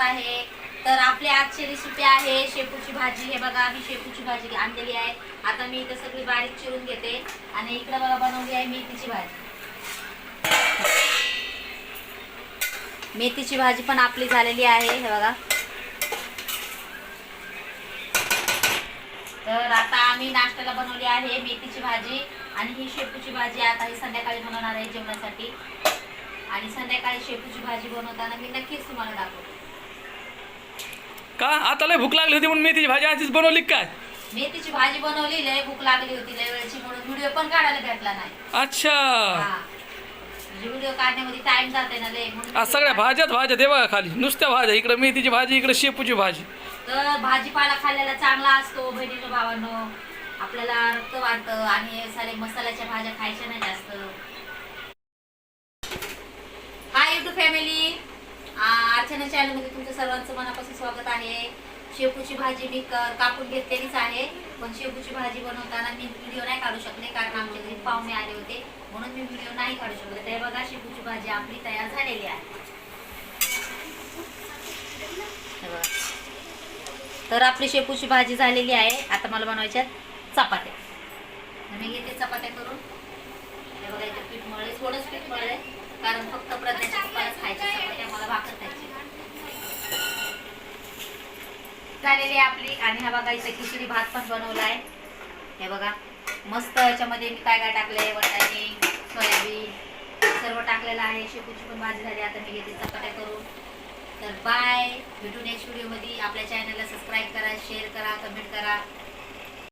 आहे. तर आपली आजची रेसिपी आहे शेपूची भाजी. हे बघा मी शेपूची भाजी आणलेली आहे. आता मी इथं सगळी बारीक चिरून घेते. आणि इकडे बघा बनवली आहे मेथीची भाजी. मेथीची भाजी पण आपली झालेली आहे. हे बघा. तर आता आम्ही नाश्त्याला बनवली आहे मेथीची भाजी. आणि ही शेपूची भाजी आता ही संध्याकाळी बनवणार आहे जेवणासाठी. आणि संध्याकाळी शेपूची भाजी बनवताना मी नक्कीच तुम्हाला दाखवते. का? आता लय भूक लागली होती म्हणून मेथीची भाजी आधीच बनवली का काय? मेथीची भाजी बनवली लय भूक लागली होती लय वेळची म्हणून व्हिडिओ पण काढायला भेटला नाही. अच्छा. हा. म्हणजे व्हिडिओ काढण्यामध्ये टाइम जाते ना लय म्हणून आज सगळ्या भाज्याच भाज्या दे बघा खाली. नुसत्या भाज्या. इकडे मेथीची भाजी इकडे शेपूची भाजी. तर भाजीपाला खाल्लेला चांगला असतो बहिणीनो भावांनो. आपल्याला रक्त वाढतं आणि सारे मसाल्याच्या भाज्या खायच्या नाही टू फॅमिली अर्चना चॅनलमध्ये तुमचं सर्वांचं मनापासून स्वागत आहे. शेपूची भाजी मी कापून घेतलेलीच आहे पण शेपूची भाजी बनवताना मी व्हिडिओ नाही काढू शकले कारण आमच्या घरी पाहुणे आले होते म्हणून मी व्हिडिओ नाही काढू शकले. ते बघा शेपूची भाजी आपली तयार झालेली आहे. तर आपली शेपूची भाजी झालेली आहे. आता मला बनवायच्या चपात्या. मी घेते चपात्या करून. हे बघा इथे पीठ मळले थोडंच पीठ मळले कारण फक्त प्रज्ञाच्या पप्पालाच मला भाकर खायची झालेली आपली. आणि हा बघा इथे खिचडी भात पण बनवला आहे हे बघा मस्त याच्यामध्ये मी काय काय टाकलंय वटाणे सोयाबीन सर्व टाकलेलं आहे. शेपूची पण भाजी झाली आता मी घेते चपाट्या करून. तर बाय भेटू नेक्स्ट व्हिडिओमध्ये आपल्या चॅनलला सबस्क्राईब करा शेअर करा कमेंट करा.